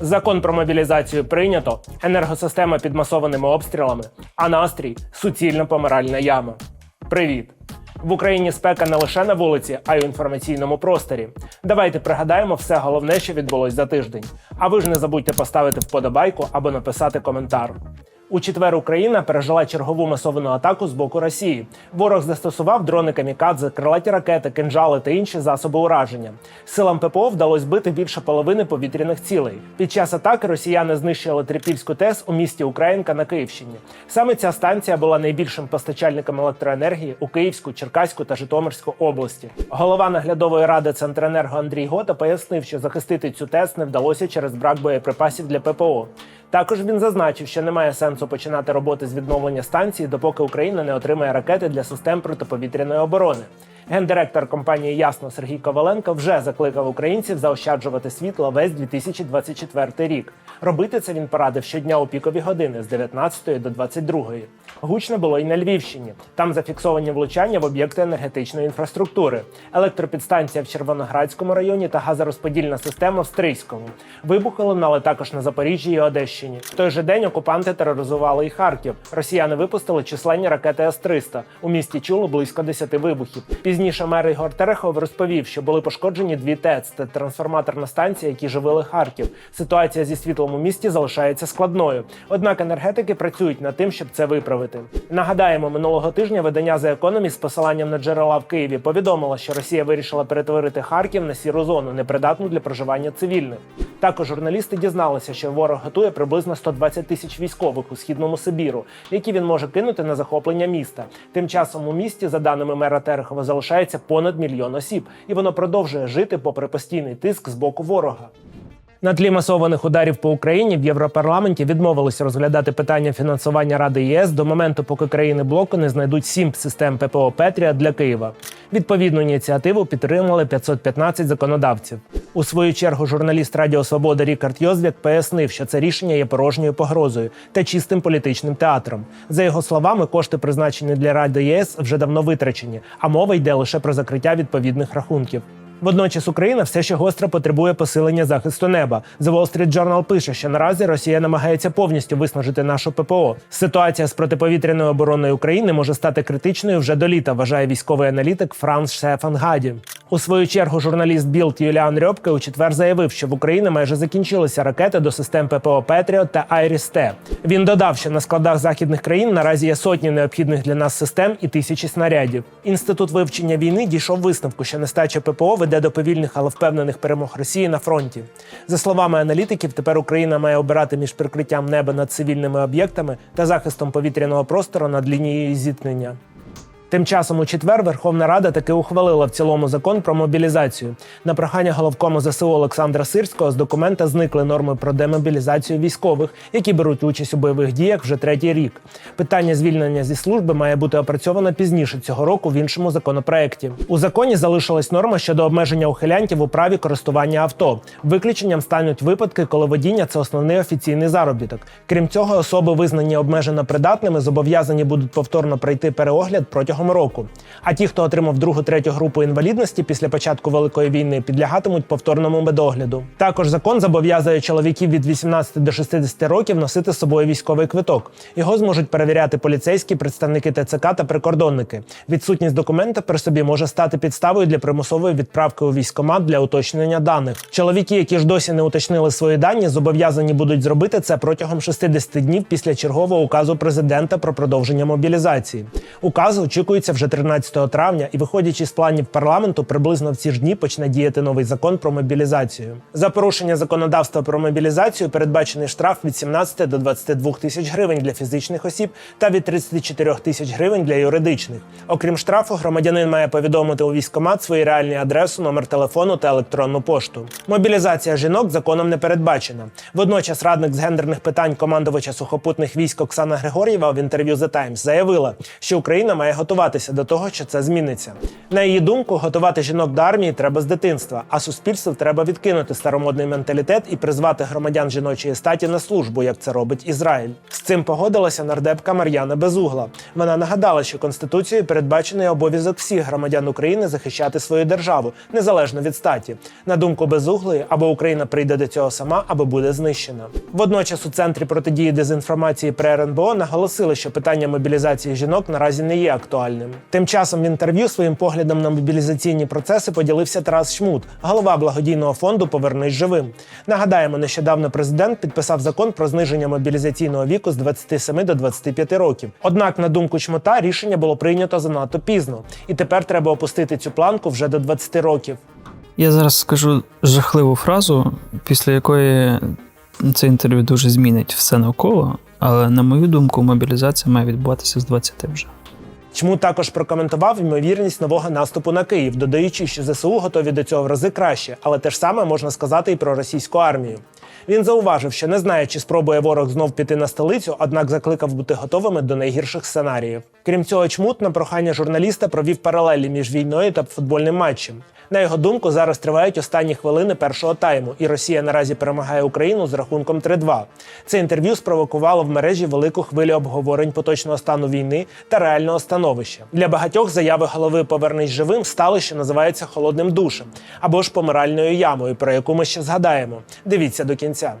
Закон про мобілізацію прийнято, енергосистема під масованими обстрілами, а настрій суцільна помиральна яма. Привіт! В Україні спека не лише на вулиці, а й у інформаційному просторі. Давайте пригадаємо все головне, що відбулось за тиждень. А ви ж не забудьте поставити вподобайку або написати коментар. У четвер Україна пережила чергову масовану атаку з боку Росії. Ворог застосував дрони камікадзе, крилаті ракети, кинжали та інші засоби ураження. Силам ППО вдалося збити більше половини повітряних цілей. Під час атаки росіяни знищили Трипільську ТЕС у місті Українка на Київщині. Саме ця станція була найбільшим постачальником електроенергії у Київську, Черкаську та Житомирську області. Голова наглядової ради Центренерго Андрій Гота пояснив, що захистити цю ТЕС не вдалося через брак боєприпасів для ППО. Також він зазначив, що немає сенсу починати роботи з відновлення станції, допоки Україна не отримає ракети для систем протиповітряної оборони. Гендиректор компанії Ясно Сергій Коваленко вже закликав українців заощаджувати світло весь 2024 рік. Робити це він порадив щодня у пікові години з 19 до 22. Гучно було і на Львівщині. Там зафіксовані влучання в об'єкти енергетичної інфраструктури, електропідстанція в Червоноградському районі та газорозподільна система в Стрийському. Вибухи лунали також на Запоріжжі і Одещині. В той же день окупанти тероризували і Харків. Росіяни випустили численні ракети С-300. У місті чуло близько 10 вибухів. Пізніше мер Ігор Терехов розповів, що були пошкоджені дві ТЕЦ та трансформаторна станція, які живили Харків. Ситуація зі світлом у місті залишається складною. Однак енергетики працюють над тим, щоб це виправити. Нагадаємо, минулого тижня видання The Economist з посиланням на джерела в Києві повідомило, що Росія вирішила перетворити Харків на сіру зону, непридатну для проживання цивільних. Також журналісти дізналися, що ворог готує приблизно 120 тисяч військових у східному Сибіру, які він може кинути на захоплення міста. Тим часом у місті, за даними мера Терехова, залишається понад мільйон осіб, і воно продовжує жити попри постійний тиск з боку ворога. На тлі масованих ударів по Україні в Європарламенті відмовилися розглядати питання фінансування Ради ЄС до моменту, поки країни блоку не знайдуть сім систем ППО Петрія для Києва. Відповідну ініціативу підтримали 515 законодавців. У свою чергу журналіст Радіо Свобода Рікард Йозвік пояснив, що це рішення є порожньою погрозою та чистим політичним театром. За його словами, кошти, призначені для Ради ЄС, вже давно витрачені, а мова йде лише про закриття відповідних рахунків. Водночас Україна все ще гостро потребує посилення захисту неба. The Wall Street Journal пише, що наразі Росія намагається повністю виснажити нашу ППО. Ситуація з протиповітряною обороною України може стати критичною вже до літа, вважає військовий аналітик Франц Шефангаді. У свою чергу журналіст Білд Юліан Рьобке у четвер заявив, що в Україні майже закінчилися ракети до систем ППО Петріот та Айріс-Т. Він додав, що на складах західних країн наразі є сотні необхідних для нас систем і тисячі снарядів. Інститут вивчення війни дійшов висновку, що нестача ППО веде до повільних, але впевнених перемог Росії на фронті. За словами аналітиків, тепер Україна має обирати між прикриттям неба над цивільними об'єктами та захистом повітряного простору над лінією зіткнення. Тим часом у четвер Верховна Рада таки ухвалила в цілому закон про мобілізацію. На прохання головкому ЗСУ Олександра Сирського з документа зникли норми про демобілізацію військових, які беруть участь у бойових діях вже третій рік. Питання звільнення зі служби має бути опрацьовано пізніше цього року в іншому законопроекті. У законі залишилась норма щодо обмеження ухилянтів у праві користування авто. Виключенням стануть випадки, коли водіння це основний офіційний заробіток. Крім цього, особи, визнані обмежено придатними, зобов'язані будуть повторно пройти переогляд протягом року. А ті, хто отримав другу третю групу інвалідності після початку великої війни, підлягатимуть повторному медогляду. Також закон зобов'язує чоловіків від 18 до 60 років носити з собою військовий квиток. Його зможуть перевіряти поліцейські, представники ТЦК та прикордонники. Відсутність документа при собі може стати підставою для примусової відправки у військкомат для уточнення даних. Чоловіки, які ж досі не уточнили свої дані, зобов'язані будуть зробити це протягом 60 днів після чергового указу президента про продовження мобілізації. Указ очікується вже 13 травня, і, виходячи з планів парламенту, приблизно в ці ж дні почне діяти новий закон про мобілізацію. За порушення законодавства про мобілізацію передбачений штраф від 17 до 22 тисяч гривень для фізичних осіб та від 34 тисяч гривень для юридичних. Окрім штрафу, громадянин має повідомити у військкомат свою реальну адресу, номер телефону та електронну пошту. Мобілізація жінок законом не передбачена. Водночас радник з гендерних питань командувача сухопутних військ Оксана Григор'єва в інтерв'ю The Times заявила, що Україна має готувати готуватися до того, що це зміниться. На її думку, готувати жінок до армії треба з дитинства, а суспільству треба відкинути старомодний менталітет і призвати громадян жіночої статі на службу, як це робить Ізраїль. З цим погодилася нардепка Мар'яна Безугла. Вона нагадала, що конституцією передбачений обов'язок всіх громадян України захищати свою державу незалежно від статі. На думку Безуглої, або Україна прийде до цього сама, або буде знищена. Водночас у центрі протидії дезінформації при РНБО наголосили, що питання мобілізації жінок наразі не є актуальним. Тим часом в інтерв'ю своїм поглядом на мобілізаційні процеси поділився Тарас Шмут, голова благодійного фонду Повернись живим. Нагадаємо, нещодавно президент підписав закон про зниження мобілізаційного віку з 27 до 25 років. Однак, на думку чмота, рішення було прийнято занадто пізно, і тепер треба опустити цю планку вже до 20 років. Я зараз скажу жахливу фразу, після якої це інтерв'ю дуже змінить все навколо, але на мою думку, мобілізація має відбуватися з 20 вже. Чому також прокоментував ймовірність нового наступу на Київ, додаючи, що ЗСУ готові до цього в рази краще, але те ж саме можна сказати і про російську армію. Він зауважив, що не знає, чи спробує ворог знов піти на столицю, однак закликав бути готовими до найгірших сценаріїв. Крім цього, чмут на прохання журналіста провів паралелі між війною та футбольним матчем. На його думку, зараз тривають останні хвилини першого тайму, і Росія наразі перемагає Україну з рахунком 3-2. Це інтерв'ю спровокувало в мережі велику хвилю обговорень поточного стану війни та реального становища. Для багатьох заяви голови Повернись живим стали, що називається холодним душем або ж помиральною ямою, про яку ми ще згадаємо. Дивіться до кінця. himself.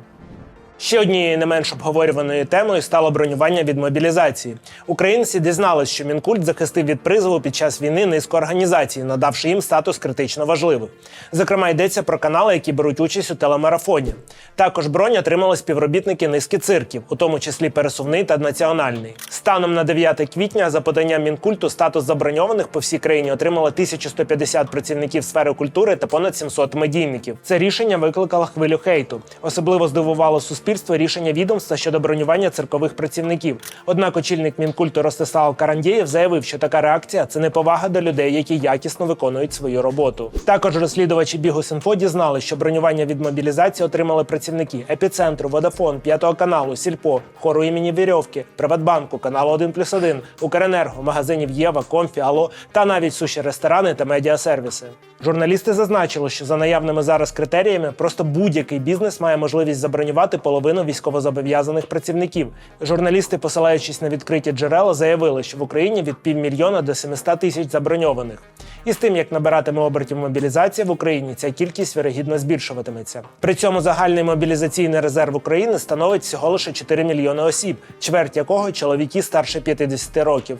Ще однією не менш обговорюваною темою стало бронювання від мобілізації. Українці дізнались, що Мінкульт захистив від призову під час війни низку організацій, надавши їм статус критично важливих. Зокрема, йдеться про канали, які беруть участь у телемарафоні. Також бронь отримали співробітники низки цирків, у тому числі пересувний та національний. Станом на 9 квітня, за поданням Мінкульту, статус заброньованих по всій країні отримало 1150 працівників сфери культури та понад 700 медійників. Це рішення викликало хвилю хейту. Особливо здивувало суспільство рішення відомства щодо бронювання циркових працівників. Однак очільник мінкульту Ростислав Карандєєв заявив, що така реакція це неповага до людей, які якісно виконують свою роботу. Також розслідувачі Бігус.Інфо дізнали, що бронювання від мобілізації отримали працівники епіцентру, Водафон, п'ятого каналу, Сільпо, хору імені Вірьовки, Приватбанку, каналу 1+,1, Укренерго, магазинів Єва, Комфі, Ало та навіть суші ресторани та медіасервіси. Журналісти зазначили, що за наявними зараз критеріями просто будь-який бізнес має можливість забронювати половину військовозобов'язаних працівників. Журналісти, посилаючись на відкриті джерела, заявили, що в Україні від півмільйона до 700 тисяч заброньованих. І з тим, як набиратиме обертів мобілізація в Україні, ця кількість вірогідно збільшуватиметься. При цьому загальний мобілізаційний резерв України становить всього лише 4 мільйони осіб, чверть якого чоловіки старше 50 років.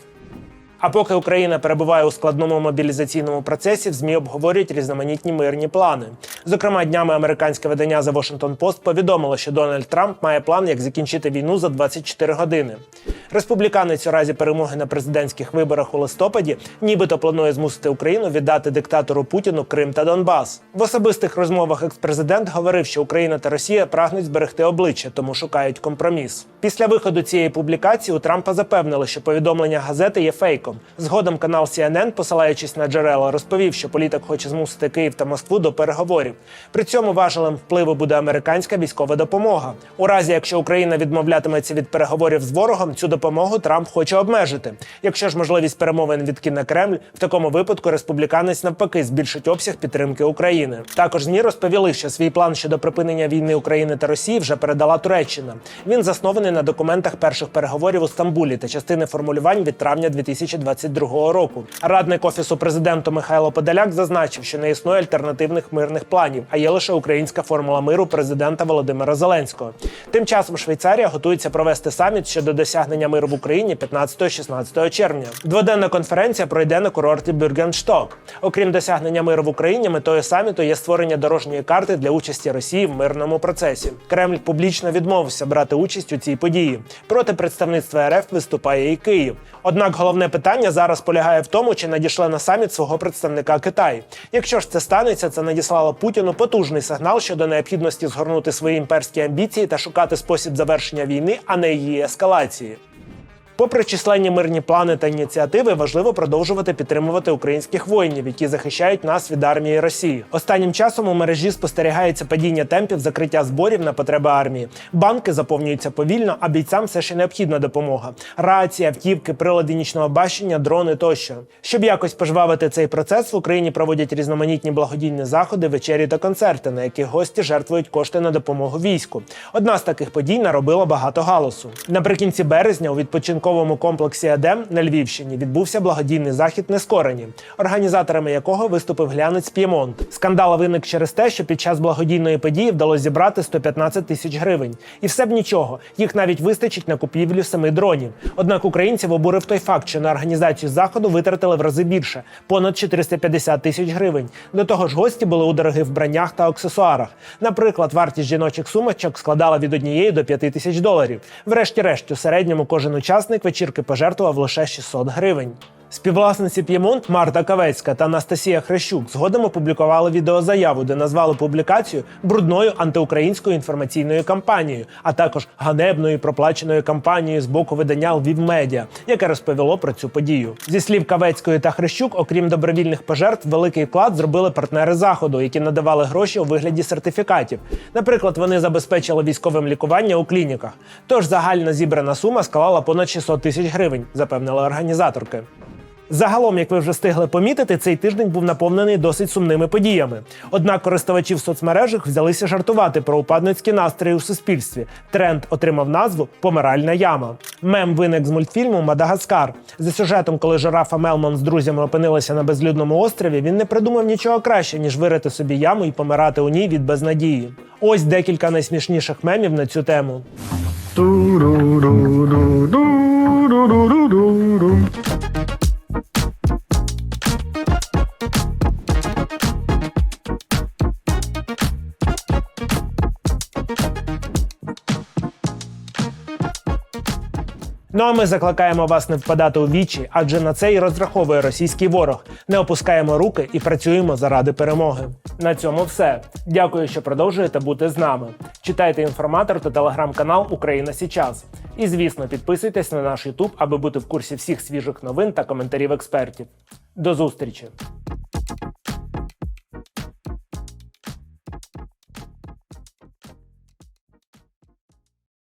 А поки Україна перебуває у складному мобілізаційному процесі, в ЗМІ обговорюють різноманітні мирні плани. Зокрема, днями американське видання The Washington Post повідомило, що Дональд Трамп має план, як закінчити війну за 24 години. Республіканець у разі перемоги на президентських виборах у листопаді, нібито планує змусити Україну віддати диктатору Путіну Крим та Донбас. В особистих розмовах експрезидент говорив, що Україна та Росія прагнуть зберегти обличчя, тому шукають компроміс. Після виходу цієї публікації у Трампа запевнили, що повідомлення газети є фейком. Згодом канал CNN, посилаючись на джерела, розповів, що політик хоче змусити Київ та Москву до переговорів. При цьому важелем впливу буде американська військова допомога. У разі, якщо Україна відмовлятиметься від переговорів з ворогом, цю допомогу Трамп хоче обмежити. Якщо ж можливість перемовин відкине Кремль, в такому випадку республіканець навпаки збільшить обсяг підтримки України. Також змі розповіли, що свій план щодо припинення війни України та Росії вже передала Туреччина. Він заснований на документах перших переговорів у Стамбулі та частини формулювань від травня 2022 року. Радник офісу президента Михайло Подоляк зазначив, що не існує альтернативних мирних планів, а є лише українська формула миру президента Володимира Зеленського. Тим часом Швейцарія готується провести саміт щодо досягнення миру в Україні 15-16 червня. Дводенна конференція пройде на курорті Бюргеншток. Окрім досягнення миру в Україні, метою саміту є створення дорожньої карти для участі Росії в мирному процесі. Кремль публічно відмовився брати участь у цій події. Проти представництва РФ виступає і Київ. Однак головне питання зараз полягає в тому, чи надійшли на саміт свого представника Китай. Якщо ж це станеться, це надіслало Путіну потужний сигнал щодо необхідності згорнути свої імперські амбіції та шукати спосіб завершення війни, а не її ескалації. Попри численні мирні плани та ініціативи, важливо продовжувати підтримувати українських воїнів, які захищають нас від армії Росії. Останнім часом у мережі спостерігається падіння темпів закриття зборів на потреби армії. Банки заповнюються повільно, а бійцям все ще необхідна допомога: рації, автівки, прилади нічного бачення, дрони тощо. Щоб якось пожвавити цей процес, в Україні проводять різноманітні благодійні заходи, вечері та концерти, на яких гості жертвують кошти на допомогу війську. Одна з таких подій наробила багато галасу. Наприкінці березня у відпочинковому комплексі Едем на Львівщині відбувся благодійний захід Нескорені, організаторами якого виступив глянець П'ємонт. Скандал виник через те, що під час благодійної події вдалося зібрати 115 тисяч гривень. І все б нічого, їх навіть вистачить на купівлю семи дронів. Однак українців обурив той факт, що на організацію заходу витратили в рази більше понад 450 тисяч гривень. До того ж, гості були у дорогих вбраннях та аксесуарах. Наприклад, вартість жіночих сумочок складала від однієї до 5 тисяч доларів. Врешті-решт, у середньому кожен учасник вечірки пожертвував лише 600 гривень. Співвласниці П'ємонт Марта Кавецька та Анастасія Хрещук згодом опублікували відеозаяву, де назвали публікацію брудною антиукраїнською інформаційною кампанією, а також ганебною проплаченою кампанією з боку видання Львів Медіа, яке розповіло про цю подію. Зі слів Кавецької та Хрещук, окрім добровільних пожертв, великий вклад зробили партнери заходу, які надавали гроші у вигляді сертифікатів. Наприклад, вони забезпечили військовим лікування у клініках. Тож загальна зібрана сума склала понад 600 тисяч гривень, запевнили організаторки. Загалом, як ви вже встигли помітити, цей тиждень був наповнений досить сумними подіями. Однак користувачі в соцмережах взялися жартувати про упадницькі настрої у суспільстві. Тренд отримав назву Помиральна яма. Мем виник з мультфільму Мадагаскар. За сюжетом, коли жирафа Мелмон з друзями опинилися на безлюдному острові, він не придумав нічого краще, ніж вирити собі яму і помирати у ній від безнадії. Ось декілька найсмішніших мемів на цю тему. Ну а ми закликаємо вас не впадати у вічі, адже на це і розраховує російський ворог. Не опускаємо руки і працюємо заради перемоги. На цьому все. Дякую, що продовжуєте бути з нами. Читайте інформатор та телеграм-канал Україна Січас. І звісно, підписуйтесь на наш Ютуб, аби бути в курсі всіх свіжих новин та коментарів експертів. До зустрічі!